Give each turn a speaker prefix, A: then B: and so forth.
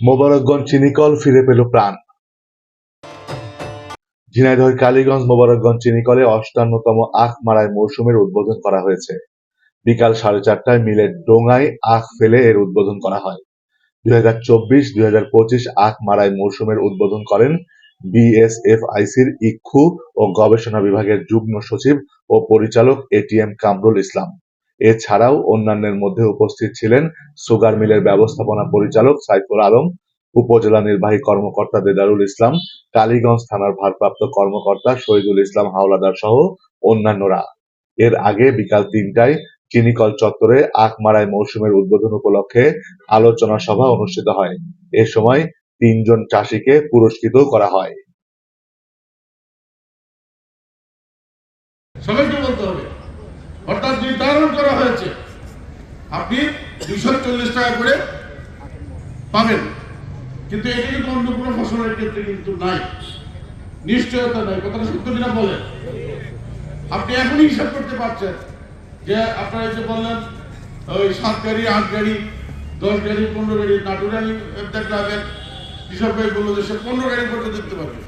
A: মোবারকগঞ্জ চিনিকল ফিরে পেল প্রাণ। ঝিনাইদহের কালীগঞ্জ মোবারকগঞ্জ চিনিকলে অষ্টান্নতম আখ মারাই মৌসুমের উদ্বোধন করা হয়েছে। বিকাল সাড়ে চারটায় মিলের ডোঙায় আখ ফেলে এর উদ্বোধন করা হয়। দুই হাজার চব্বিশ, দুই হাজার পঁচিশ আখ মারাই মৌসুমের উদ্বোধন করেন বিএসএফআইসির ইক্ষু ও গবেষণা বিভাগের যুগ্ম সচিব ও পরিচালক এটিএম কামরুল ইসলাম। এছাড়াও অন্যান্যের মধ্যে উপস্থিত ছিলেন সুগার মিলের ব্যবস্থাপনা পরিচালক সাইফুল আলম, উপজেলা নির্বাহী কর্মকর্তা দেদারুল ইসলাম, কালীগঞ্জ থানার ভারপ্রাপ্ত কর্মকর্তা শহীদুল ইসলাম হাওলাদার সহ অন্যান্যরা। এর আগে বিকাল তিনটায় চিনিকল চত্বরে আখ মারাই মৌসুমের উদ্বোধন উপলক্ষে আলোচনা সভা অনুষ্ঠিত হয়। এ সময় তিনজন চাষিকে পুরস্কৃত করা হয়।
B: অর্থাৎ নির্ধারণ করা হয়েছে। আপনি দুইশো চল্লিশ টাকা করে পাবেন। কিন্তু এটা কিন্তু অন্য কোনো ফসলের ক্ষেত্রে কিন্তু নাই। নিশ্চয়তা নাই। কথাটা সত্য কিনা বলেন? আপনি এখনই হিসাব করতে পারছেন যে আপনারা যে বললেন, ওই সাত গাড়ি, আট গাড়ি, দশ গাড়ি, পনেরো গাড়ি নাটুরানি দেখলাম কৃষক ভাই বলল যে সে পনেরো গাড়ি পর্যন্ত দেখতে পারবে।